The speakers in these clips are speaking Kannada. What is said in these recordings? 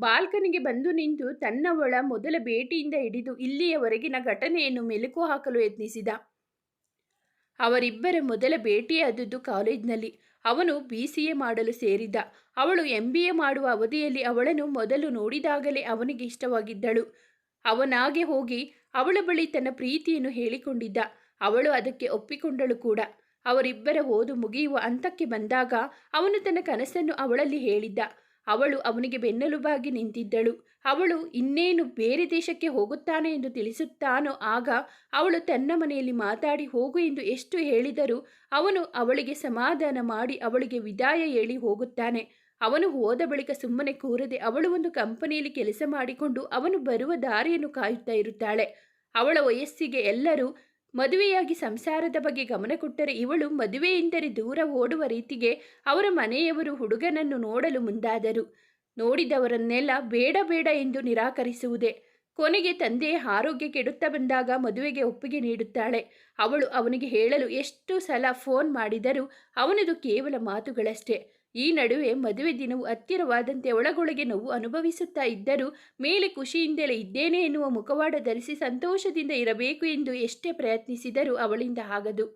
ಬಾಲ್ಕನಿಗೆ ಬಂದು ನಿಂತು ತನ್ನವಳ ಮೊದಲ ಭೇಟಿಯಿಂದ ಹಿಡಿದು ಇಲ್ಲಿಯವರೆಗಿನ ಘಟನೆಯನ್ನು ಮೆಲುಕು ಹಾಕಲು ಯತ್ನಿಸಿದ. ಅವರಿಬ್ಬರ ಮೊದಲ ಭೇಟಿಯಾದದ್ದು ಕಾಲೇಜ್ನಲ್ಲಿ. ಅವನು ಬಿ ಸಿ ಎ ಮಾಡಲು ಸೇರಿದ್ದ ಅವಳು ಎಂ ಬಿ ಎ ಮಾಡುವ ಅವಧಿಯಲ್ಲಿ ಅವಳನ್ನು ಮೊದಲು ನೋಡಿದಾಗಲೇ ಅವನಿಗೆ ಇಷ್ಟವಾಗಿದ್ದಳು. ಅವನಾಗೆ ಹೋಗಿ ಅವಳ ಬಳಿ ತನ್ನ ಪ್ರೀತಿಯನ್ನು ಹೇಳಿಕೊಂಡಿದ್ದ. ಅವಳು ಅದಕ್ಕೆ ಒಪ್ಪಿಕೊಂಡಳು ಕೂಡ. ಅವರಿಬ್ಬರ ಓದು ಮುಗಿಯುವ ಹಂತಕ್ಕೆ ಬಂದಾಗ ಅವನು ತನ್ನ ಕನಸನ್ನು ಅವಳಲ್ಲಿ ಹೇಳಿದ್ದ. ಅವಳು ಅವನಿಗೆ ಬೆನ್ನೆಲುಬಾಗಿ ನಿಂತಿದ್ದಳು. ಅವಳು ಇನ್ನೇನು ಬೇರೆ ದೇಶಕ್ಕೆ ಹೋಗುತ್ತಾನೆ ಎಂದು ತಿಳಿಸುತ್ತಾನೋ ಆಗ ಅವಳು ತನ್ನ ಮನೆಯಲ್ಲಿ ಮಾತಾಡಿ ಹೋಗು ಎಂದು ಎಷ್ಟು ಹೇಳಿದರೂ ಅವನು ಅವಳಿಗೆ ಸಮಾಧಾನ ಮಾಡಿ ಅವಳಿಗೆ ವಿದಾಯ ಹೇಳಿ ಹೋಗುತ್ತಾನೆ. ಅವನು ಹೋದ ಬಳಿಕ ಸುಮ್ಮನೆ ಕೂರದೆ ಅವಳು ಒಂದು ಕಂಪನಿಯಲ್ಲಿ ಕೆಲಸ ಮಾಡಿಕೊಂಡು ಅವನು ಬರುವ ದಾರಿಯನ್ನು ಕಾಯುತ್ತಾ ಇರುತ್ತಾಳೆ. ಅವಳ ವಯಸ್ಸಿಗೆ ಎಲ್ಲರೂ ಮದುವೆಯಾಗಿ ಸಂಸಾರದ ಬಗ್ಗೆ ಗಮನ ಕೊಟ್ಟರೆ ಇವಳು ಮದುವೆಯಿಂದರೆ ದೂರ ಓಡುವ ರೀತಿಗೆ ಅವರ ಮನೆಯವರು ಹುಡುಗನನ್ನು ನೋಡಲು ಮುಂದಾದರು. ನೋಡಿದವರನ್ನೆಲ್ಲ ಬೇಡ ಬೇಡ ಎಂದು ನಿರಾಕರಿಸುವುದೇ. ಕೊನೆಗೆ ತಂದೆ ಆರೋಗ್ಯ ಕೆಡುತ್ತಾ ಬಂದಾಗ ಮದುವೆಗೆ ಒಪ್ಪಿಗೆ ನೀಡುತ್ತಾಳೆ. ಅವಳು ಅವನಿಗೆ ಹೇಳಲು ಎಷ್ಟು ಸಲ ಫೋನ್ ಮಾಡಿದರೂ ಅವನದು ಕೇವಲ ಮಾತುಗಳಷ್ಟೇ. ಈ ನಡುವೆ ಮದುವೆ ದಿನವು ಹತ್ತಿರವಾದಂತೆ ಒಳಗೊಳಗೆ ನೋವು ಅನುಭವಿಸುತ್ತಾ ಇದ್ದರೂ ಮೇಲೆ ಖುಷಿಯಿಂದಲೇ ಇದ್ದೇನೆ ಎನ್ನುವ ಮುಖವಾಡ ಧರಿಸಿ ಸಂತೋಷದಿಂದ ಇರಬೇಕು ಎಂದು ಎಷ್ಟೇ ಪ್ರಯತ್ನಿಸಿದರೂ ಅವಳಿಂದ ಆಗದು.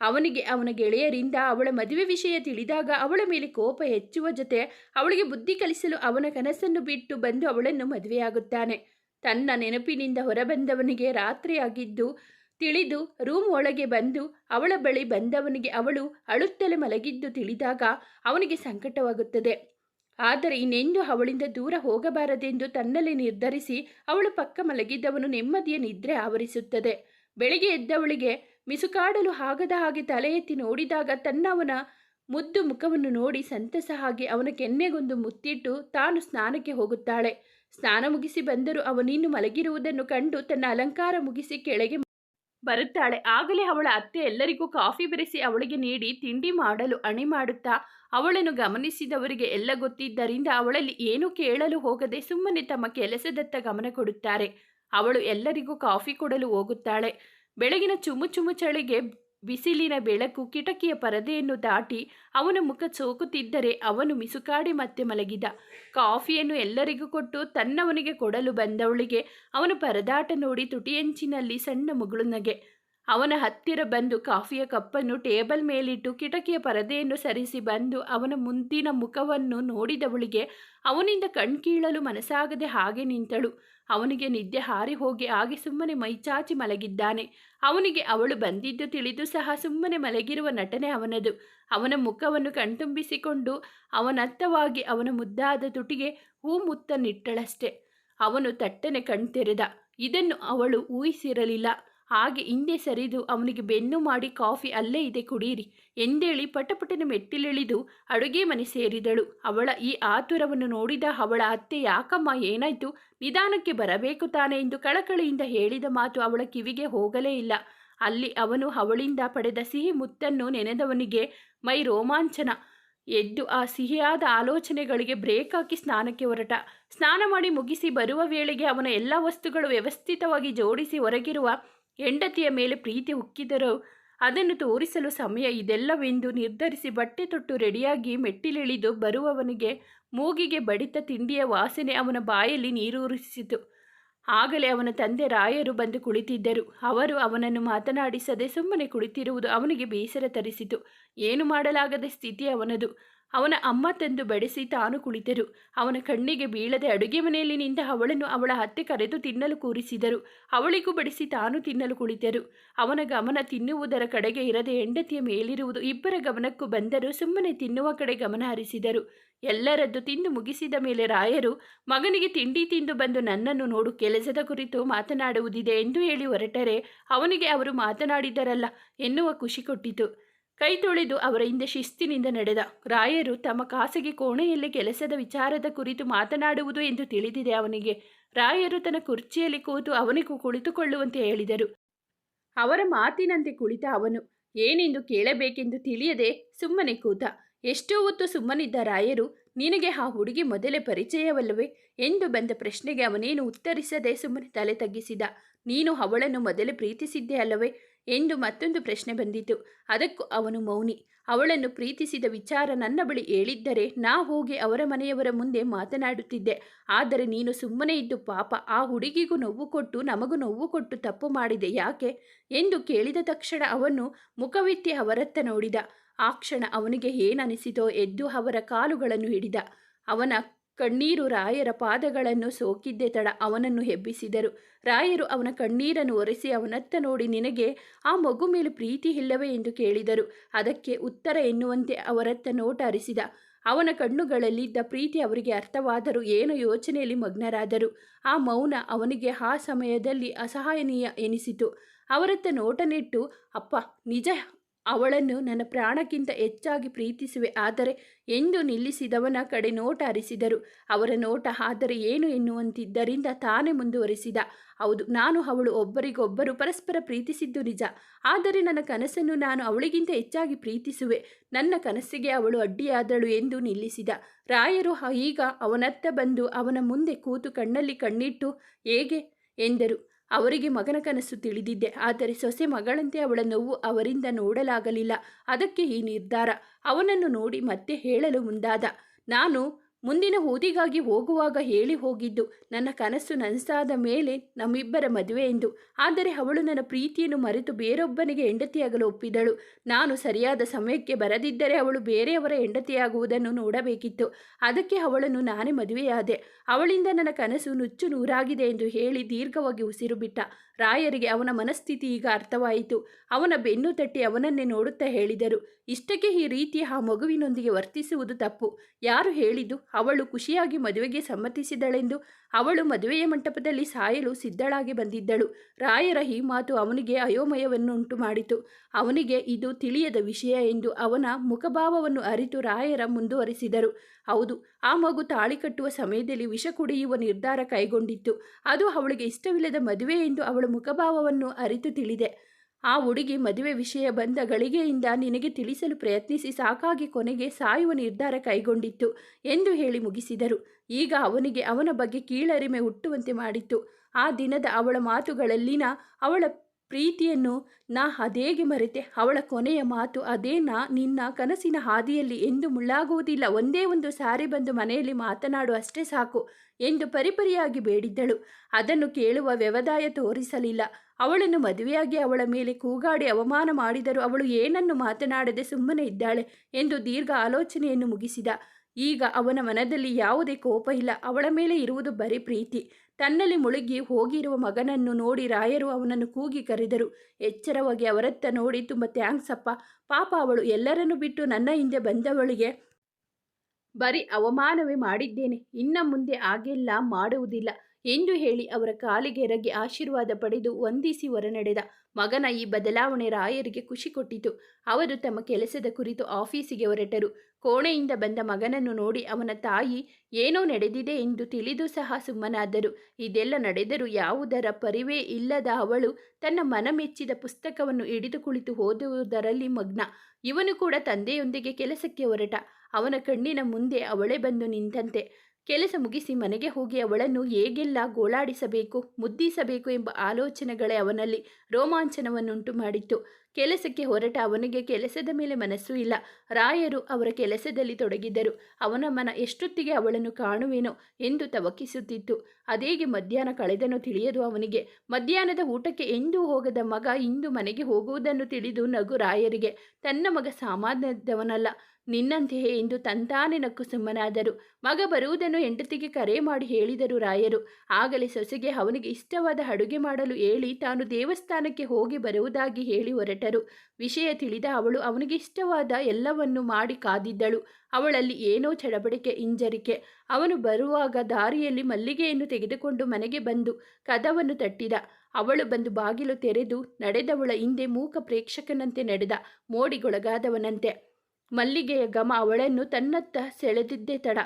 ಅವನಿಗೆ, ಅವನ ಗೆಳೆಯರಿಂದ ಅವಳ ಮದುವೆ ವಿಷಯ ತಿಳಿದಾಗ ಅವಳ ಮೇಲೆ ಕೋಪ ಹೆಚ್ಚುವ ಜೊತೆ ಅವಳಿಗೆ ಬುದ್ಧಿ ಕಲಿಸಲು ಅವನ ಕನಸನ್ನು ಬಿಟ್ಟು ಬಂದು ಅವಳನ್ನು ಮದುವೆಯಾಗುತ್ತಾನೆ. ತನ್ನ ನೆನಪಿನಿಂದ ಹೊರಬಂದವನಿಗೆ ರಾತ್ರಿಯಾಗಿದ್ದು ತಿಳಿದು ರೂಮ್ ಒಳಗೆ ಬಂದು ಅವಳ ಬಳಿ ಬಂದವನಿಗೆ ಅವಳು ಅಳುತ್ತಲೇ ಮಲಗಿದ್ದು ತಿಳಿದಾಗ ಅವನಿಗೆ ಸಂಕಟವಾಗುತ್ತದೆ. ಆದರೆ ಇನ್ನೆಂದು ಅವಳಿಂದ ದೂರ ಹೋಗಬಾರದೆಂದು ತನ್ನಲ್ಲಿ ನಿರ್ಧರಿಸಿ ಅವಳು ಪಕ್ಕ ಮಲಗಿದ್ದವನು ನೆಮ್ಮದಿಯ ನಿದ್ರೆ ಆವರಿಸುತ್ತದೆ. ಬೆಳಿಗ್ಗೆ ಎದ್ದವಳಿಗೆ ಮಿಸುಕಾಡಲು ಆಗದ ಹಾಗೆ ತಲೆ ಎತ್ತಿ ನೋಡಿದಾಗ ತನ್ನವನ ಮುದ್ದು ಮುಖವನ್ನು ನೋಡಿ ಸಂತಸ ಹಾಗೆ ಅವನ ಕೆನ್ನೆಗೊಂದು ಮುತ್ತಿಟ್ಟು ತಾನು ಸ್ನಾನಕ್ಕೆ ಹೋಗುತ್ತಾಳೆ. ಸ್ನಾನ ಮುಗಿಸಿ ಬಂದರೂ ಅವನಿನ್ನು ಮಲಗಿರುವುದನ್ನು ಕಂಡು ತನ್ನ ಅಲಂಕಾರ ಮುಗಿಸಿ ಕೆಳಗೆ ಬರುತ್ತಾಳೆ. ಆಗಲೇ ಅವಳ ಅತ್ತೆ ಎಲ್ಲರಿಗೂ ಕಾಫಿ ಬೆರೆಸಿ ಅವಳಿಗೆ ನೀಡಿ ತಿಂಡಿ ಮಾಡಲು ಅಣಿ ಮಾಡುತ್ತಾ, ಅವಳನ್ನು ಗಮನಿಸಿದವರಿಗೆ ಎಲ್ಲ ಗೊತ್ತಿದ್ದರಿಂದ ಅವಳಲ್ಲಿ ಏನೂ ಕೇಳಲು ಹೋಗದೆ ಸುಮ್ಮನೆ ತಮ್ಮ ಕೆಲಸದತ್ತ ಗಮನ ಕೊಡುತ್ತಾರೆ. ಅವಳು ಎಲ್ಲರಿಗೂ ಕಾಫಿ ಕೊಡಲು ಹೋಗುತ್ತಾಳೆ. ಬೆಳಗಿನ ಚುಮು ಚುಮು ಚಳಿಗೆ ಬಿಸಿಲಿನ ಬೆಳಕು ಕಿಟಕಿಯ ಪರದೆಯನ್ನು ದಾಟಿ ಅವನ ಮುಖ ಸೋಕುತ್ತಿದ್ದರೆ ಅವನು ಮಿಸುಕಾಡಿ ಮತ್ತೆ ಮಲಗಿದ. ಕಾಫಿಯನ್ನು ಎಲ್ಲರಿಗೂ ಕೊಟ್ಟು ತನ್ನವನಿಗೆ ಕೊಡಲು ಬಂದವಳಿಗೆ ಅವನು ಪರದಾಟ ನೋಡಿ ತುಟಿಯಂಚಿನಲ್ಲಿ ಸಣ್ಣ ಮುಗುಳು ನಗೆ ಅವನ ಹತ್ತಿರ ಬಂದು ಕಾಫಿಯ ಕಪ್ಪನ್ನು ಟೇಬಲ್ ಮೇಲಿಟ್ಟು ಕಿಟಕಿಯ ಪರದೆಯನ್ನು ಸರಿಸಿ ಬಂದು ಅವನ ಮುಂದಿನ ಮುಖವನ್ನು ನೋಡಿದವಳಿಗೆ ಅವನಿಂದ ಕಣ್ಕೀಳಲು ಮನಸ್ಸಾಗದೆ ಹಾಗೆ ನಿಂತಳು. ಅವನಿಗೆ ನಿದ್ದೆ ಹಾರಿ ಹೋಗಿ ಹಾಗೆ ಸುಮ್ಮನೆ ಮೈಚಾಚಿ ಮಲಗಿದ್ದಾನೆ. ಅವನಿಗೆ ಅವಳು ಬಂದಿದ್ದು ತಿಳಿದು ಸಹ ಸುಮ್ಮನೆ ಮಲಗಿರುವ ನಟನೆ ಅವನದು. ಅವನ ಮುಖವನ್ನು ಕಣ್ತುಂಬಿಸಿಕೊಂಡು ಅವನತ್ತವಾಗಿ ಅವನ ಮುದ್ದಾದ ತುಟಿಗೆ ಹೂ ಮುತ್ತ ನಿಟ್ಟಳಷ್ಟೆ ಅವನು ತಟ್ಟನೆ ಕಣ್ತೆರೆದ. ಇದನ್ನು ಅವಳು ಊಹಿಸಿರಲಿಲ್ಲ. ಹಾಗೆ ಹಿಂದೆ ಸರಿದು ಅವನಿಗೆ ಬೆನ್ನು ಮಾಡಿ ಕಾಫಿ ಅಲ್ಲೇ ಇದೆ ಕುಡಿಯಿರಿ ಎಂದೇಳಿ ಪಟಪಟನೆ ಮೆಟ್ಟಿಲಿಳಿದು ಅಡುಗೆ ಮನೆ ಸೇರಿದಳು. ಅವಳ ಈ ಆತುರವನ್ನು ನೋಡಿದ ಅವಳ ಅತ್ತೆ, ಯಾಕಮ್ಮ ಏನಾಯ್ತು? ನಿಧಾನಕ್ಕೆ ಬರಬೇಕು ತಾನೆ ಎಂದು ಕಳಕಳಿಯಿಂದ ಹೇಳಿದ ಮಾತು ಅವಳ ಕಿವಿಗೆ ಹೋಗಲೇ ಇಲ್ಲ. ಅಲ್ಲಿ ಅವನು ಅವಳಿಂದ ಪಡೆದ ಸಿಹಿ ಮುತ್ತನ್ನು ನೆನೆದವನಿಗೆ, ಮೈ ರೋಮಾಂಚನ! ಎದ್ದು ಆ ಸಿಹಿಯಾದ ಆಲೋಚನೆಗಳಿಗೆ ಬ್ರೇಕ್ ಹಾಕಿ ಸ್ನಾನಕ್ಕೆ ಹೊರಟ. ಸ್ನಾನ ಮಾಡಿ ಮುಗಿಸಿ ಬರುವ ವೇಳೆಗೆ ಅವನ ಎಲ್ಲ ವಸ್ತುಗಳು ವ್ಯವಸ್ಥಿತವಾಗಿ ಜೋಡಿಸಿ ಹೊರಗಿರುವ ಹೆಂಡತಿಯ ಮೇಲೆ ಪ್ರೀತಿ ಉಕ್ಕಿದರೂ ಅದನ್ನು ತೋರಿಸಲು ಸಮಯ ಇದೆಲ್ಲವೆಂದು ನಿರ್ಧರಿಸಿ ಬಟ್ಟೆ ತೊಟ್ಟು ರೆಡಿಯಾಗಿ ಮೆಟ್ಟಿಲಿಳಿದು ಬರುವವನಿಗೆ ಮೂಗಿಗೆ ಬಡಿತ ತಿಂಡಿಯ ವಾಸನೆ ಅವನ ಬಾಯಲ್ಲಿ ನೀರೂರಿಸಿತು. ಆಗಲೇ ಅವನ ತಂದೆ ರಾಯರು ಬಂದು ಕುಳಿತಿದ್ದರು. ಅವರು ಅವನನ್ನು ಮಾತನಾಡಿಸದೆ ಸುಮ್ಮನೆ ಕುಳಿತಿರುವುದು ಅವನಿಗೆ ಬೇಸರ ತರಿಸಿತು. ಏನು ಮಾಡಲಾಗದ ಸ್ಥಿತಿ ಅವನದು. ಅವನ ಅಮ್ಮ ತಂದು ಬಡಿಸಿ ತಾನು ಕುಳಿತರು. ಅವನ ಕಣ್ಣಿಗೆ ಬೀಳದೆ ಅಡುಗೆ ಮನೆಯಲ್ಲಿ ನಿಂತ ಅವಳನ್ನು ಅವಳ ಹತ್ತೆ ಕರೆದು ತಿನ್ನಲು ಕೂರಿಸಿದರು. ಅವಳಿಗೂ ಬಡಿಸಿ ತಾನು ತಿನ್ನಲು ಕುಳಿತರು. ಅವನ ಗಮನ ತಿನ್ನುವುದರ ಕಡೆಗೆ ಇರದೆ ಹೆಂಡತಿಯ ಮೇಲಿರುವುದು ಇಬ್ಬರ ಗಮನಕ್ಕೂ ಬಂದರೂ ಸುಮ್ಮನೆ ತಿನ್ನುವ ಕಡೆ ಗಮನ ಹರಿಸಿದರು. ಎಲ್ಲರದ್ದು ತಿಂದು ಮುಗಿಸಿದ ಮೇಲೆ ರಾಯರು, ಮಗನಿಗೆ ತಿಂಡಿ ತಿಂದು ಬಂದು ನನ್ನನ್ನು ನೋಡು, ಕೆಲಸದ ಕುರಿತು ಮಾತನಾಡುವುದಿದೆ ಎಂದು ಹೇಳಿ ಹೊರಟರೆ. ಅವನಿಗೆ ಅವರು ಮಾತನಾಡಿದರಲ್ಲ ಎನ್ನುವ ಖುಷಿ ಕೊಟ್ಟಿತು. ಕೈ ತೊಳೆದು ಅವರ ಹಿಂದೆ ಶಿಸ್ತಿನಿಂದ ನಡೆದ. ರಾಯರು ತಮ್ಮ ಖಾಸಗಿ ಕೋಣೆಯಲ್ಲಿ ಕೆಲಸದ ವಿಚಾರದ ಕುರಿತು ಮಾತನಾಡುವುದು ಎಂದು ತಿಳಿದಿದೆ ಅವನಿಗೆ. ರಾಯರು ತನ್ನ ಕುರ್ಚಿಯಲ್ಲಿ ಕೂತು ಅವನಿಗೂ ಕುಳಿತುಕೊಳ್ಳುವಂತೆ ಹೇಳಿದರು. ಅವರ ಮಾತಿನಂತೆ ಕುಳಿತ ಅವನು. ಏನೆಂದು ಕೇಳಬೇಕೆಂದು ತಿಳಿಯದೆ ಸುಮ್ಮನೆ ಕೂತ. ಎಷ್ಟೋ ಹೊತ್ತು ಸುಮ್ಮನಿದ್ದ ರಾಯರು, ನಿನಗೆ ಆ ಹುಡುಗಿ ಮೊದಲೇ ಪರಿಚಯವಲ್ಲವೇ? ಎಂದು ಬಂದ ಪ್ರಶ್ನೆಗೆ ಅವನೇನು ಉತ್ತರಿಸದೆ ಸುಮ್ಮನೆ ತಲೆ ತಗ್ಗಿಸಿದ. ನೀನು ಅವಳನ್ನು ಮೊದಲೇ ಪ್ರೀತಿಸಿದ್ದೆ ಅಲ್ಲವೇ? ಎಂದು ಮತ್ತೊಂದು ಪ್ರಶ್ನೆ ಬಂದಿತು. ಅದಕ್ಕೂ ಅವನು ಮೌನಿ, ಅವಳನ್ನು ಪ್ರೀತಿಸಿದ ವಿಚಾರ ನನ್ನ ಬಳಿ ಹೇಳಿದ್ದರೆ ನಾ ಹೋಗಿ ಅವರ ಮನೆಯವರ ಮುಂದೆ ಮಾತನಾಡುತ್ತಿದ್ದೆ. ಆದರೆ ನೀನು ಸುಮ್ಮನೆ ಇದ್ದು ಪಾಪ, ಆ ಹುಡುಗಿಗೂ ನೋವು ಕೊಟ್ಟು, ನಮಗೂ ನೋವು ಕೊಟ್ಟು ತಪ್ಪು ಮಾಡಿದೆ ಯಾಕೆ? ಎಂದು ಕೇಳಿದ ತಕ್ಷಣ ಅವನು ಮುಖವೆತ್ತಿ ಅವರತ್ತ ನೋಡಿದ. ಆ ಕ್ಷಣ ಅವನಿಗೆ ಏನನಿಸಿತೋ ಎದ್ದು ಅವರ ಕಾಲುಗಳನ್ನು ಹಿಡಿದ. ಅವನ ಕಣ್ಣೀರು ರಾಯರ ಪಾದಗಳನ್ನು ಸೋಕಿದ್ದೆ ತಡ ಅವನನ್ನು ಹೆಬ್ಬಿಸಿದರು. ರಾಯರು ಅವನ ಕಣ್ಣೀರನ್ನು ಒರೆಸಿ ಅವನತ್ತ ನೋಡಿ ನಿನಗೆ ಆ ಮಗು ಮೇಲೆ ಪ್ರೀತಿ ಇಲ್ಲವೇ ಎಂದು ಕೇಳಿದರು. ಅದಕ್ಕೆ ಉತ್ತರ ಎನ್ನುವಂತೆ ಅವರತ್ತ ನೋಟ ಹರಿಸಿದ. ಅವನ ಕಣ್ಣುಗಳಲ್ಲಿದ್ದ ಪ್ರೀತಿ ಅವರಿಗೆ ಅರ್ಥವಾದರೂ ಏನು ಯೋಚನೆಯಲ್ಲಿ ಮಗ್ನರಾದರು. ಆ ಮೌನ ಅವನಿಗೆ ಆ ಸಮಯದಲ್ಲಿ ಅಸಹಾಯನೀಯ ಎನಿಸಿತು. ಅವರತ್ತ ನೋಟನಿಟ್ಟು, ಅಪ್ಪ, ನಿಜ ಅವಳನ್ನು ನನ್ನ ಪ್ರಾಣಕ್ಕಿಂತ ಹೆಚ್ಚಾಗಿ ಪ್ರೀತಿಸುವೆ ಆದರೆ ಎಂದು ನಿಲ್ಲಿಸಿದವನ ಕಡೆ ನೋಟ ಹರಿಸಿದರು. ಅವರ ನೋಟ ಆದರೆ ಏನು ಎನ್ನುವಂತಿದ್ದರಿಂದ ತಾನೇ ಮುಂದುವರಿಸಿದ. ಹೌದು, ನಾನು ಅವಳು ಒಬ್ಬರಿಗೊಬ್ಬರು ಪರಸ್ಪರ ಪ್ರೀತಿಸಿದ್ದು ನಿಜ. ಆದರೆ ನನ್ನ ಕನಸನ್ನು ನಾನು ಅವಳಿಗಿಂತ ಹೆಚ್ಚಾಗಿ ಪ್ರೀತಿಸುವೆ. ನನ್ನ ಕನಸಿಗೆ ಅವಳು ಅಡ್ಡಿಯಾದಳು ಎಂದು ನಿಲ್ಲಿಸಿದ. ರಾಯರು ಈಗ ಅವನತ್ತ ಬಂದು ಅವನ ಮುಂದೆ ಕೂತು ಕಣ್ಣಲ್ಲಿ ಕಣ್ಣಿಟ್ಟು, ಹೇಗೆ? ಎಂದರು. ಅವರಿಗೆ ಮಗನ ಕನಸು ತಿಳಿದಿದ್ದೆ, ಆದರೆ ಸೊಸೆ ಮಗಳಂತೆ ಅವಳ ನೋವು ಅವರಿಂದ ನೋಡಲಾಗಲಿಲ್ಲ. ಅದಕ್ಕೆ ಈ ನಿರ್ಧಾರ. ಅವನನ್ನು ನೋಡಿ ಮತ್ತೆ ಹೇಳಲು ಮುಂದಾದ. ನಾನು ಮುಂದಿನ ಓದಿಗಾಗಿ ಹೋಗುವಾಗ ಹೇಳಿ ಹೋಗಿದ್ದು, ನನ್ನ ಕನಸು ನನಸಾದ ಮೇಲೆ ನಮ್ಮಿಬ್ಬರ ಮದುವೆ ಎಂದು. ಆದರೆ ಅವಳು ನನ್ನ ಪ್ರೀತಿಯನ್ನು ಮರೆತು ಬೇರೊಬ್ಬನಿಗೆ ಹೆಂಡತಿಯಾಗಲು ಒಪ್ಪಿದಳು. ನಾನು ಸರಿಯಾದ ಸಮಯಕ್ಕೆ ಬರದಿದ್ದರೆ ಅವಳು ಬೇರೆಯವರ ಹೆಂಡತಿಯಾಗುವುದನ್ನು ನೋಡಬೇಕಿತ್ತು. ಅದಕ್ಕೆ ಅವಳನ್ನು ನಾನೇ ಮದುವೆಯಾದೆ. ಅವಳಿಂದ ನನ್ನ ಕನಸು ನುಚ್ಚು ನೂರಾಗಿದೆ ಎಂದು ಹೇಳಿ ದೀರ್ಘವಾಗಿ ಉಸಿರು ಬಿಟ್ಟ. ರಾಯರಿಗೆ ಅವನ ಮನಸ್ಥಿತಿ ಈಗ ಅರ್ಥವಾಯಿತು. ಅವನ ಬೆನ್ನು ತಟ್ಟಿ ಅವನನ್ನೇ ನೋಡುತ್ತಾ ಹೇಳಿದರು, ಇಷ್ಟಕ್ಕೆ ಈ ರೀತಿ ಆ ಮಗುವಿನೊಂದಿಗೆ ವರ್ತಿಸುವುದು ತಪ್ಪು. ಯಾರು ಹೇಳಿದ್ದು? ಅವಳು ಖುಷಿಯಾಗಿ ಮದುವೆಗೆ ಸಮ್ಮತಿಸಿದಳೆಂದು ಅವಳು ಮದುವೆಯ ಮಂಟಪದಲ್ಲಿ ಸಾಯಲು ಸಿದ್ಧಳಾಗಿ ಬಂದಿದ್ದಳು. ರಾಯರ ಈ ಮಾತು ಅವನಿಗೆ ಅಯೋಮಯವನ್ನುಂಟು ಮಾಡಿತು. ಅವನಿಗೆ ಇದು ತಿಳಿಯದ ವಿಷಯ ಎಂದು ಅವನ ಮುಖಭಾವವನ್ನು ಅರಿತು ರಾಯರ ಮುಂದುವರೆಸಿದರು. ಹೌದು, ಆ ಮಗು ತಾಳಿ ಕಟ್ಟುವ ಸಮಯದಲ್ಲಿ ವಿಷ ಕುಡಿಯುವ ನಿರ್ಧಾರ ಕೈಗೊಂಡಿತ್ತು. ಅದು ಅವಳಿಗೆ ಇಷ್ಟವಿಲ್ಲದ ಮದುವೆ ಎಂದು ಅವಳ ಮುಖಭಾವವನ್ನು ಅರಿತು ತಿಳಿದೆ. ಆ ಹುಡುಗಿ ಮದುವೆ ವಿಷಯ ಬಂದ ಗಳಿಗೆಯಿಂದ ನಿನಗೆ ತಿಳಿಸಲು ಪ್ರಯತ್ನಿಸಿ ಸಾಕಾಗಿ ಕೊನೆಗೆ ಸಾಯುವ ನಿರ್ಧಾರ ಕೈಗೊಂಡಿತ್ತು ಎಂದು ಹೇಳಿ ಮುಗಿಸಿದರು. ಈಗ ಅವನಿಗೆ ಅವನ ಬಗ್ಗೆ ಕೀಳರಿಮೆ ಹುಟ್ಟುವಂತೆ ಮಾಡಿತ್ತು. ಆ ದಿನದ ಅವಳ ಮಾತುಗಳಲ್ಲಿನ ಅವಳ ಪ್ರೀತಿಯನ್ನು ನಾ ಅದೇಗೆ ಮರೆತೆ, ಅವಳ ಕೊನೆಯ ಮಾತು ಅದೇ ನಾ ನಿನ್ನ ಕನಸಿನ ಹಾದಿಯಲ್ಲಿ ಎಂದು ಮುಳ್ಳಾಗುವುದಿಲ್ಲ. ಒಂದೇ ಒಂದು ಸಾರಿ ಬಂದು ಮನೆಯಲ್ಲಿ ಮಾತನಾಡು, ಅಷ್ಟೇ ಸಾಕು ಎಂದು ಪರಿಪರಿಯಾಗಿ ಬೇಡಿದ್ದಳು. ಅದನ್ನು ಕೇಳುವ ವ್ಯವದಾಯ ತೋರಿಸಲಿಲ್ಲ. ಅವಳನ್ನು ಮದುವೆಯಾಗಿ ಅವಳ ಮೇಲೆ ಕೂಗಾಡಿ ಅವಮಾನ ಮಾಡಿದರೂ ಅವಳು ಏನನ್ನು ಮಾತನಾಡದೆ ಸುಮ್ಮನೆ ಇದ್ದಾಳೆ ಎಂದು ದೀರ್ಘ ಆಲೋಚನೆಯನ್ನು ಮುಗಿಸಿದ. ಈಗ ಅವನ ಮನದಲ್ಲಿ ಯಾವುದೇ ಕೋಪ ಇಲ್ಲ. ಅವಳ ಮೇಲೆ ಇರುವುದು ಬರೀ ಪ್ರೀತಿ. ತನ್ನಲ್ಲಿ ಮುಳುಗಿ ಹೋಗಿರುವ ಮಗನನ್ನು ನೋಡಿ ರಾಯರು ಅವನನ್ನು ಕೂಗಿ ಕರೆದರು. ಎಚ್ಚರವಾಗಿ ಅವರತ್ತ ನೋಡಿ, ತುಂಬ ಥ್ಯಾಂಕ್ಸ್ ಅಪ್ಪ. ಪಾಪ ಅವಳು ಎಲ್ಲರನ್ನು ಬಿಟ್ಟು ನನ್ನ ಹಿಂದೆ ಬಂದವಳಿಗೆ ಬರೀ ಅವಮಾನವೇ ಮಾಡಿದ್ದೇನೆ. ಇನ್ನು ಮುಂದೆ ಆಗೆಲ್ಲ ಮಾಡುವುದಿಲ್ಲ. ಎಂದು ಹೇಳಿ ಅವರ ಕಾಲಿಗೆ ರಗಿ ಆಶೀರ್ವಾದ ಪಡೆದು ವಂದಿಸಿ ಹೊರನಡೆದ. ಮಗನ ಈ ಬದಲಾವಣೆ ರಾಯರಿಗೆ ಖುಷಿ ಕೊಟ್ಟಿತು. ಅವರು ತಮ್ಮ ಕೆಲಸದ ಕುರಿತು ಆಫೀಸಿಗೆ ಹೊರಟರು. ಕೋಣೆಯಿಂದ ಬಂದ ಮಗನನ್ನು ನೋಡಿ ಅವನ ತಾಯಿ, ಏನೋ ನಡೆದಿದೆ ಎಂದು ತಿಳಿದು ಸಹ ಸುಮ್ಮನಾದರು. ಇದೆಲ್ಲ ನಡೆದರೂ ಯಾವುದರ ಪರಿವೇ ಇಲ್ಲದ ಅವಳು ತನ್ನ ಮನಮೆಚ್ಚಿದ ಪುಸ್ತಕವನ್ನು ಹಿಡಿದು ಕುಳಿತು ಓದುವುದರಲ್ಲಿ ಮಗ್ನ. ಇವನು ಕೂಡ ತಂದೆಯೊಂದಿಗೆ ಕೆಲಸಕ್ಕೆ ಹೊರಟ. ಅವನ ಕಣ್ಣಿನ ಮುಂದೆ ಅವಳೇ ಬಂದು ನಿಂತಂತೆ. ಕೆಲಸ ಮುಗಿಸಿ ಮನೆಗೆ ಹೋಗಿ ಅವಳನ್ನು ಹೇಗೆಲ್ಲ ಗೋಳಾಡಿಸಬೇಕು, ಮುದ್ದಿಸಬೇಕು ಎಂಬ ಆಲೋಚನೆಗಳೇ ಅವನಲ್ಲಿ ರೋಮಾಂಚನವನ್ನುಂಟು ಮಾಡಿತ್ತು. ಕೆಲಸಕ್ಕೆ ಹೊರಟ ಅವನಿಗೆ ಕೆಲಸದ ಮೇಲೆ ಮನಸ್ಸು ಇಲ್ಲ. ರಾಯರು ಅವರ ಕೆಲಸದಲ್ಲಿ ತೊಡಗಿದ್ದರು. ಅವನ ಮನ ಎಷ್ಟೊತ್ತಿಗೆ ಅವಳನ್ನು ಕಾಣುವೆನೋ ಎಂದು ತವಕಿಸುತ್ತಿತ್ತು. ಅದೇಗೆ ಮಧ್ಯಾಹ್ನ ಕಳೆದನೋ ತಿಳಿಯದು ಅವನಿಗೆ. ಮಧ್ಯಾಹ್ನದ ಊಟಕ್ಕೆ ಎಂದೂ ಹೋಗದ ಮಗ ಇಂದು ಮನೆಗೆ ಹೋಗುವುದನ್ನು ತಿಳಿದು ನಗು ರಾಯರಿಗೆ, ತನ್ನ ಮಗ ಸಾಮಾನ್ಯದವನಲ್ಲ. ನಿನ್ನಂತೆಯೇ ಎಂದು ತಂತಾನೆ ನಕ್ಕು ಸುಮ್ಮನಾದರು ಮಗ ಬರುವುದನ್ನು ಹೆಂಡತಿಗೆ ಕರೆ ಮಾಡಿ ಹೇಳಿದರು ರಾಯರು. ಆಗಲೇ ಸೊಸೆಗೆ ಅವನಿಗೆ ಇಷ್ಟವಾದ ಅಡುಗೆ ಮಾಡಲು ಹೇಳಿ ತಾನು ದೇವಸ್ಥಾನಕ್ಕೆ ಹೋಗಿ ಬರುವುದಾಗಿ ಹೇಳಿ ಹೊರಟರು. ವಿಷಯ ತಿಳಿದ ಅವಳು ಅವನಿಗೆ ಇಷ್ಟವಾದ ಎಲ್ಲವನ್ನು ಮಾಡಿ ಕಾದಿದ್ದಳು. ಅವಳಲ್ಲಿ ಏನೋ ಚಡಬಡಿಕೆ, ಹಿಂಜರಿಕೆ. ಅವನು ಬರುವಾಗ ದಾರಿಯಲ್ಲಿ ಮಲ್ಲಿಗೆಯನ್ನು ತೆಗೆದುಕೊಂಡು ಮನೆಗೆ ಬಂದು ಕದವನ್ನು ತಟ್ಟಿದ. ಅವಳು ಬಂದು ಬಾಗಿಲು ತೆರೆದು ನಡೆದವಳ ಹಿಂದೆ ಮೂಕ ಪ್ರೇಕ್ಷಕನಂತೆ ನಡೆದ. ಮೋಡಿಗೊಳಗಾದವನಂತೆ. ಮಲ್ಲಿಗೆಯ ಗಮ ಅವಳನ್ನು ತನ್ನತ್ತ ಸೆಳೆದಿದ್ದೇ ತಡ.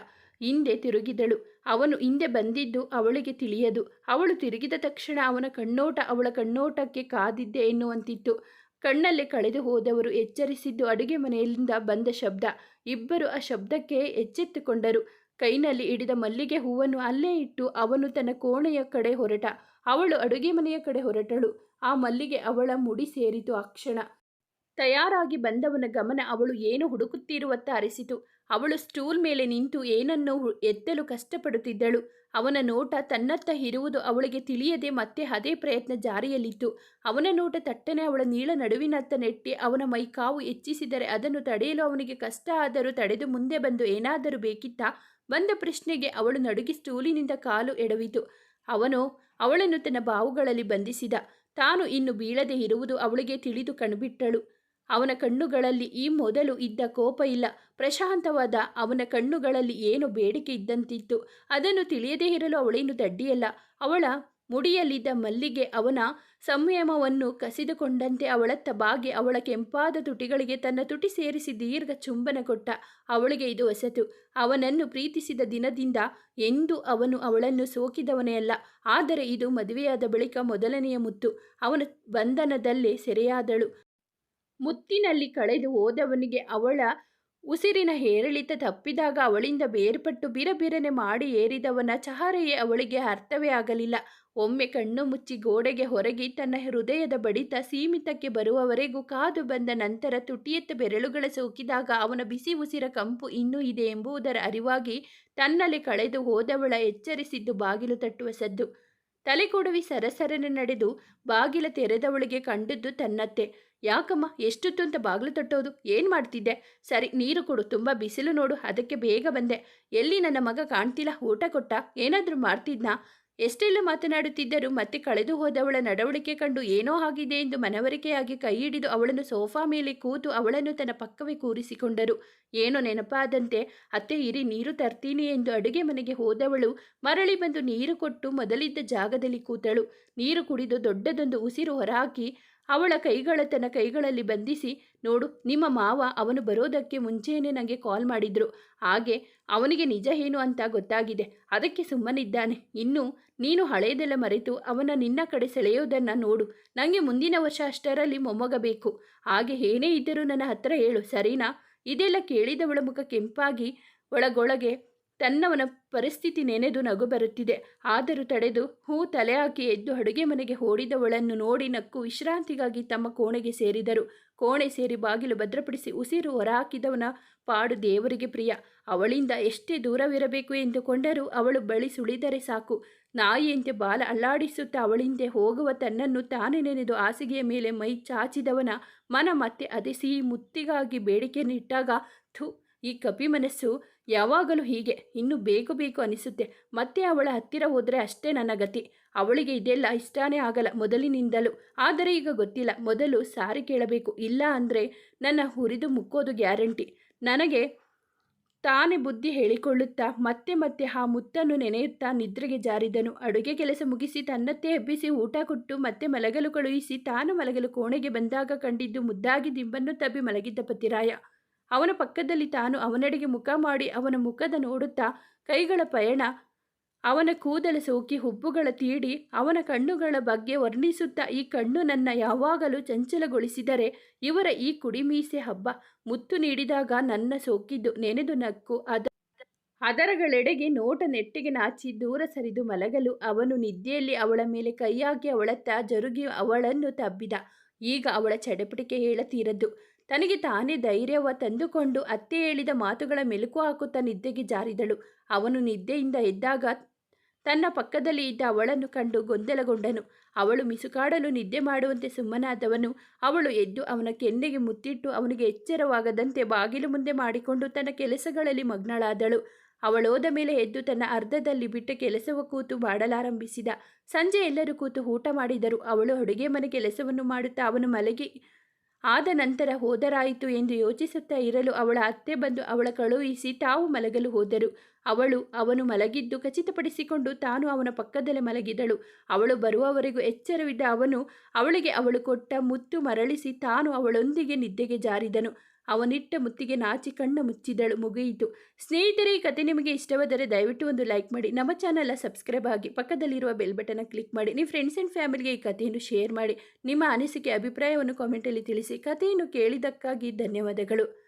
ಹಿಂದೆ ತಿರುಗಿದಳು. ಅವನು ಹಿಂದೆ ಬಂದಿದ್ದು ಅವಳಿಗೆ ತಿಳಿಯದು. ಅವಳು ತಿರುಗಿದ ತಕ್ಷಣ ಅವನ ಕಣ್ಣೋಟ ಅವಳ ಕಣ್ಣೋಟಕ್ಕೆ ಕಾದಿದ್ದೆ ಎನ್ನುವಂತಿತ್ತು. ಕಣ್ಣಲ್ಲಿ ಕಳೆದು ಹೋದವರು ಎಚ್ಚರಿಸಿದ್ದು ಅಡುಗೆ ಮನೆಯಲ್ಲಿಂದ ಬಂದ ಶಬ್ದ. ಇಬ್ಬರು ಆ ಶಬ್ದಕ್ಕೆ ಎಚ್ಚೆತ್ತುಕೊಂಡರು. ಕೈನಲ್ಲಿ ಹಿಡಿದ ಮಲ್ಲಿಗೆ ಹೂವನ್ನು ಅಲ್ಲೇ ಇಟ್ಟು ಅವನು ತನ್ನ ಕೋಣೆಯ ಕಡೆ ಹೊರಟ. ಅವಳು ಅಡುಗೆ ಮನೆಯ ಕಡೆ ಹೊರಟಳು. ಆ ಮಲ್ಲಿಗೆ ಅವಳ ಮುಡಿ ಸೇರಿತು ಆ ಕ್ಷಣ. ತಯಾರಾಗಿ ಬಂದವನ ಗಮನ ಅವಳು ಏನು ಹುಡುಕುತ್ತಿರುವತ್ತ ಅರಿಸಿತು. ಅವಳು ಸ್ಟೂಲ್ ಮೇಲೆ ನಿಂತು ಏನನ್ನೋ ಎತ್ತಲು ಕಷ್ಟಪಡುತ್ತಿದ್ದಳು. ಅವನ ನೋಟ ತನ್ನತ್ತ ಇರುವುದು ಅವಳಿಗೆ ತಿಳಿಯದೆ ಮತ್ತೆ ಅದೇ ಪ್ರಯತ್ನ ಜಾರಿಯಲ್ಲಿತ್ತು. ಅವನ ನೋಟ ತಟ್ಟನೆ ಅವಳ ನೀಳ ನಡುವಿನತ್ತ ನೆಟ್ಟಿ ಅವನ ಮೈ ಕಾವು ಹೆಚ್ಚಿಸಿದರೆ ಅದನ್ನು ತಡೆಯಲು ಅವನಿಗೆ ಕಷ್ಟ ಆದರೂ ತಡೆದು ಮುಂದೆ ಬಂದು ಏನಾದರೂ ಬೇಕಿತ್ತ? ಬಂದ ಪ್ರಶ್ನೆಗೆ ಅವಳು ನಡುಗಿ ಸ್ಟೂಲಿನಿಂದ ಕಾಲು ಎಡವಿತು. ಅವನು, ಅವಳನ್ನು ತನ್ನ ಬಾವುಗಳಲ್ಲಿ ಬಂಧಿಸಿದ. ತಾನು ಇನ್ನು ಬೀಳದೆ ಇರುವುದು ಅವಳಿಗೆ ತಿಳಿದು ಕಣ್ಬಿಟ್ಟಳು. ಅವನ ಕಣ್ಣುಗಳಲ್ಲಿ ಈ ಮೊದಲು ಇದ್ದ ಕೋಪ ಇಲ್ಲ. ಪ್ರಶಾಂತವಾದ ಅವನ ಕಣ್ಣುಗಳಲ್ಲಿ ಏನು ಬೇಡಿಕೆ ಇದ್ದಂತಿತ್ತು. ಅದನ್ನು ತಿಳಿಯದೇ ಇರಲು ಅವಳೇನು ದಡ್ಡಿಯಲ್ಲ. ಅವಳ ಮುಡಿಯಲ್ಲಿದ್ದ ಮಲ್ಲಿಗೆ ಅವನ ಸಂಯಮವನ್ನು ಕಸಿದುಕೊಂಡಂತೆ ಅವಳತ್ತ ಬಾಗಿ ಅವಳ ಕೆಂಪಾದ ತುಟಿಗಳಿಗೆ ತನ್ನ ತುಟಿ ಸೇರಿಸಿ ದೀರ್ಘ ಚುಂಬನ ಕೊಟ್ಟ. ಅವಳಿಗೆ ಇದು ಹೊಸತು. ಅವನನ್ನು ಪ್ರೀತಿಸಿದ ದಿನದಿಂದ ಎಂದು ಅವನು ಅವಳನ್ನು ಸೋಕಿದವನೇ ಅಲ್ಲ. ಆದರೆ ಇದು ಮದುವೆಯಾದ ಬಳಿಕ ಮೊದಲನೆಯ ಮುತ್ತು. ಅವನ ಬಂಧನದಲ್ಲೇ ಸೆರೆಯಾದಳು. ಮುತ್ತಿನಲ್ಲಿ ಕಳೆದು ಹೋದವನಿಗೆ ಅವಳ ಉಸಿರಿನ ಏರಿಳಿತ ತಪ್ಪಿದಾಗ ಅವಳಿಂದ ಬೇರ್ಪಟ್ಟು ಬಿರಬಿರನೆ ಮಾಡಿ ಏರಿದವನ ಚಹರೆಯೇ ಅವಳಿಗೆ ಅರ್ಥವೇ ಆಗಲಿಲ್ಲ. ಒಮ್ಮೆ ಕಣ್ಣು ಮುಚ್ಚಿ ಗೋಡೆಗೆ ಹೊರಗಿ ತನ್ನ ಹೃದಯದ ಬಡಿತ ಸೀಮಿತಕ್ಕೆ ಬರುವವರೆಗೂ ಕಾದು ಬಂದ ನಂತರ ತುಟಿಯತ್ತ ಬೆರಳುಗಳ ಸೋಕಿದಾಗ ಅವನ ಬಿಸಿ ಉಸಿರ ಕಂಪು ಇನ್ನೂ ಇದೆ ಎಂಬುದರ ಅರಿವಾಗಿ ತನ್ನಲ್ಲಿ ಕಳೆದು ಹೋದವಳ ಎಚ್ಚರಿಸಿದ್ದು ಬಾಗಿಲು ತಟ್ಟುವ ಸದ್ದು. ತಲೆ ಕೊಡವಿ ಸರಸರನೆ ನಡೆದು ಬಾಗಿಲ ತೆರೆದವಳಿಗೆ ಕಂಡದ್ದು ತನ್ನತ್ತೆ. ಯಾಕಮ್ಮ, ಎಷ್ಟೊತ್ತು ಅಂತ ಬಾಗಿಲು ತಟ್ಟೋದು? ಏನು ಮಾಡ್ತಿದ್ದೆ? ಸರಿ, ನೀರು ಕೊಡು, ತುಂಬ ಬಿಸಿಲು ನೋಡು, ಅದಕ್ಕೆ ಬೇಗ ಬಂದೆ. ಎಲ್ಲಿ ನನ್ನ ಮಗ ಕಾಣ್ತಿಲ್ಲ? ಊಟ ಕೊಟ್ಟ? ಏನಾದರೂ ಮಾಡ್ತಿದ್ನಾ? ಎಷ್ಟೆಲ್ಲ ಮಾತನಾಡುತ್ತಿದ್ದರೂ ಮತ್ತೆ ಕಳೆದು ಹೋದವಳ ನಡವಳಿಕೆ ಕಂಡು ಏನೋ ಆಗಿದೆ ಎಂದು ಮನವರಿಕೆಯಾಗಿ ಕೈ ಹಿಡಿದು ಅವಳನ್ನು ಸೋಫಾ ಮೇಲೆ ಕೂತು ಅವಳನ್ನು ತನ್ನ ಪಕ್ಕವೇ ಕೂರಿಸಿಕೊಂಡರು. ಏನೋ ನೆನಪಾದಂತೆ, ಅತ್ತೆ ಇರಿ, ನೀರು ತರ್ತೀನಿ ಎಂದು ಅಡುಗೆ ಮನೆಗೆ ಹೋದವಳು ಮರಳಿ ಬಂದು ನೀರು ಕೊಟ್ಟು ಮೊದಲಿದ್ದ ಜಾಗದಲ್ಲಿ ಕೂತಳು. ನೀರು ಕುಡಿದು ದೊಡ್ಡದೊಂದು ಉಸಿರು ಹೊರಹಾಕಿ ಅವಳ ಕೈಗಳ ತನ್ನ ಕೈಗಳಲ್ಲಿ ಬಂಧಿಸಿ, ನೋಡು, ನಿಮ್ಮ ಮಾವ ಅವನು ಬರೋದಕ್ಕೆ ಮುಂಚೆಯೇ ನನಗೆ ಕಾಲ್ ಮಾಡಿದ್ರು. ಹಾಗೆ ಅವನಿಗೆ ನಿಜ ಏನು ಅಂತ ಗೊತ್ತಾಗಿದೆ. ಅದಕ್ಕೆ ಸುಮ್ಮನಿದ್ದಾನೆ. ಇನ್ನು ನೀನು ಹಳೆಯದೆಲ್ಲ ಮರೆತು ಅವನ ನಿನ್ನ ಕಡೆ ಸೆಳೆಯೋದನ್ನು ನೋಡು. ನನಗೆ ಮುಂದಿನ ವರ್ಷ ಅಷ್ಟರಲ್ಲಿ ಮೊಮ್ಮಗ ಬೇಕು ಹಾಗೆ ಏನೇ ಇದ್ದರೂ ನನ್ನ ಹತ್ರ ಹೇಳು, ಸರಿನಾ? ಇದೆಲ್ಲ ಕೇಳಿದವಳ ಮುಖ ಕೆಂಪಾಗಿ ಒಳಗೊಳಗೆ ತನ್ನವನ ಪರಿಸ್ಥಿತಿ ನೆನೆದು ನಗು ಬರುತ್ತಿದೆ. ಆದರೂ ತಡೆದು ಹೂ ತಲೆ ಹಾಕಿ ಎದ್ದು ಅಡುಗೆ ಮನೆಗೆ ಓಡಿದವಳನ್ನು ನೋಡಿ ನಕ್ಕು ವಿಶ್ರಾಂತಿಗಾಗಿ ತಮ್ಮ ಕೋಣೆಗೆ ಸೇರಿದರು. ಕೋಣೆ ಸೇರಿ ಬಾಗಿಲು ಭದ್ರಪಡಿಸಿ ಉಸಿರು ಹೊರಹಾಕಿದವನ ಪಾಡು ದೇವರಿಗೆ ಪ್ರಿಯ. ಅವಳಿಂದ ಎಷ್ಟೇ ದೂರವಿರಬೇಕು ಎಂದುಕೊಂಡರೂ ಅವಳು ಬಳಿ ಸುಳಿದರೆ ಸಾಕು. ನಾಯಿಯಂತೆ ಬಾಲ ಅಲ್ಲಾಡಿಸುತ್ತಾ ಅವಳಿಂದೆ ಹೋಗುವ ತನ್ನನ್ನು ತಾನೇ ನೆನೆದು ಹಾಸಿಗೆಯ ಮೇಲೆ ಮೈ ಚಾಚಿದವನ ಮನ ಮತ್ತೆ ಅದೇ ಸಿಹಿ ಮುತ್ತಿಗಾಗಿ ನಿಟ್ಟಾಗ ಥು, ಈ ಕಪಿ ಮನಸ್ಸು ಯಾವಾಗಲೂ ಹೀಗೆ. ಇನ್ನು ಬೇಕು ಬೇಕು ಅನಿಸುತ್ತೆ. ಮತ್ತೆ ಅವಳ ಹತ್ತಿರ ಹೋದರೆ ಅಷ್ಟೇ ನನ್ನ ಗತಿ. ಅವಳಿಗೆ ಇದೆಲ್ಲ ಇಷ್ಟಾನೇ ಆಗಲ್ಲ ಮೊದಲಿನಿಂದಲೂ. ಆದರೆ ಈಗ ಗೊತ್ತಿಲ್ಲ. ಮೊದಲು ಸಾರಿ ಕೇಳಬೇಕು. ಇಲ್ಲ ಅಂದರೆ ನನ್ನ ಹುರಿದು ಮುಕ್ಕೋದು ಗ್ಯಾರಂಟಿ. ನನಗೆ ತಾನೇ ಬುದ್ಧಿ ಹೇಳಿಕೊಳ್ಳುತ್ತಾ, ಮತ್ತೆ ಮತ್ತೆ ಆ ಮುತ್ತನ್ನು ನೆನೆಯುತ್ತಾ ನಿದ್ರೆಗೆ ಜಾರಿದನು. ಅಡುಗೆ ಕೆಲಸ ಮುಗಿಸಿ ತನ್ನತ್ತೆ ಎಬ್ಬಿಸಿ ಊಟ ಕೊಟ್ಟು, ಮತ್ತೆ ಮಲಗಲು ಕಳುಹಿಸಿ ತಾನು ಮಲಗಲು ಕೋಣೆಗೆ ಬಂದಾಗ ಕಂಡಿದ್ದು ಮುದ್ದಾಗಿ ದಿಂಬನ್ನು ತಬ್ಬಿ ಮಲಗಿದ್ದ ಪತಿರಾಯ. ಅವನ ಪಕ್ಕದಲ್ಲಿ ತಾನು ಅವನೆಡೆಗೆ ಮುಖ ಮಾಡಿ ಅವನ ಮುಖದ ನೋಡುತ್ತಾ ಕೈಗಳ ಪಯಣ, ಅವನ ಕೂದಲ ಸೋಕಿ ಹುಬ್ಬುಗಳ ತೀಡಿ, ಅವನ ಕಣ್ಣುಗಳ ಬಗ್ಗೆ ವರ್ಣಿಸುತ್ತಾ ಈ ಕಣ್ಣು ನನ್ನ ಯಾವಾಗಲೂ ಚಂಚಲಗೊಳಿಸಿದರೆ ಇವರ ಈ ಕುಡಿಮೀಸೆ ಹಬ್ಬ ಮುತ್ತು ನೀಡಿದಾಗ ನನ್ನ ಸೋಕಿದ್ದು ನೆನೆದು ನಕ್ಕು. ಅದ, ಅದರಗಳೆಡೆಗೆ ನೋಟ ನೆಟ್ಟಿಗೆ ನಾಚಿ ದೂರ ಸರಿದು ಮಲಗಲು ಅವನು ನಿದ್ದೆಯಲ್ಲಿ ಅವಳ ಮೇಲೆ ಕೈಯಾಗಿ ಅವಳತ್ತ ಜರುಗಿ ಅವಳನ್ನು ತಬ್ಬಿದ. ಈಗ ಅವಳ ಚಡಪಟಿಕೆ ಹೇಳತೀರದ್ದು. ತನಗೆ ತಾನೇ ಧೈರ್ಯವ ತಂದುಕೊಂಡು ಅತ್ತೆ ಹೇಳಿದ ಮಾತುಗಳ ಮೆಲುಕು ಹಾಕುತ್ತಾ ನಿದ್ದೆಗೆ ಜಾರಿದಳು. ಅವನು ನಿದ್ದೆಯಿಂದ ಎದ್ದಾಗ ತನ್ನ ಪಕ್ಕದಲ್ಲಿ ಇದ್ದ ಅವಳನ್ನು ಕಂಡು ಗೊಂದಲಗೊಂಡನು. ಅವಳು ಮಿಸುಕಾಡಲು ನಿದ್ದೆ ಮಾಡುವಂತೆ ಸುಮ್ಮನಾದವನು. ಅವಳು ಎದ್ದು ಅವನ ಕೆನ್ನೆಗೆ ಮುತ್ತಿಟ್ಟು ಅವನಿಗೆ ಎಚ್ಚರವಾಗದಂತೆ ಬಾಗಿಲು ಮುಂದೆ ಮಾಡಿಕೊಂಡು ತನ್ನ ಕೆಲಸಗಳಲ್ಲಿ ಮಗ್ನಳಾದಳು. ಅವಳೋದ ಮೇಲೆ ಎದ್ದು ತನ್ನ ಅರ್ಧದಲ್ಲಿ ಬಿಟ್ಟ ಕೆಲಸವ ಕೂತು ಮಾಡಲಾರಂಭಿಸಿದ ಸಂಜೆ ಎಲ್ಲರೂ ಕೂತು ಊಟ ಮಾಡಿದರು. ಅವಳು ಅಡುಗೆ ಮನೆ ಕೆಲಸವನ್ನು ಮಾಡುತ್ತಾ ಅವನು ಮಲಗಿ ಆದ ನಂತರ ಹೋದರಾಯಿತು ಎಂದು ಯೋಚಿಸುತ್ತಾ ಇರಲು ಅವಳ ಅತ್ತೆ ಬಂದು ಅವಳ ಕಳುಹಿಸಿ ತಾವು ಮಲಗಲು ಹೋದರು. ಅವಳು ಅವನು ಮಲಗಿದ್ದು ಖಚಿತಪಡಿಸಿಕೊಂಡು ತಾನು ಅವನ ಪಕ್ಕದಲ್ಲೇ ಮಲಗಿದಳು. ಅವಳು ಬರುವವರೆಗೂ ಎಚ್ಚರವಿದ್ದ ಅವನು ಅವಳಿಗೆ ಅವಳು ಕೊಟ್ಟ ಮುತ್ತು ಮರಳಿಸಿ ತಾನು ಅವಳೊಂದಿಗೆ ನಿದ್ದೆಗೆ ಜಾರಿದನು. ಅವನಿಟ್ಟ ಮುತ್ತಿಗೆ ನಾಚಿ ಕಣ್ಣು ಮುಚ್ಚಿದಳು, ಮುಗಿಯಿತು. ಸ್ನೇಹಿತರೆ, ಈ ಕತೆ ನಿಮಗೆ ಇಷ್ಟವಾದರೆ ದಯವಿಟ್ಟು ಒಂದು ಲೈಕ್ ಮಾಡಿ, ನಮ್ಮ ಚಾನಲ್ನ ಸಬ್ಸ್ಕ್ರೈಬ್ ಆಗಿ ಪಕ್ಕದಲ್ಲಿರುವ ಬೆಲ್ ಬಟನ್ನ ಕ್ಲಿಕ್ ಮಾಡಿ, ನಿಮ್ಮ ಫ್ರೆಂಡ್ಸ್ ಆ್ಯಂಡ್ ಫ್ಯಾಮಿಲಿಗೆ ಈ ಕಥೆಯನ್ನು ಶೇರ್ ಮಾಡಿ, ನಿಮ್ಮ ಅನಿಸಿಕೆ, ಅಭಿಪ್ರಾಯವನ್ನು ಕಾಮೆಂಟಲ್ಲಿ ತಿಳಿಸಿ, ಕಥೆಯನ್ನು ಕೇಳಿದ್ದಕ್ಕಾಗಿ ಧನ್ಯವಾದಗಳು.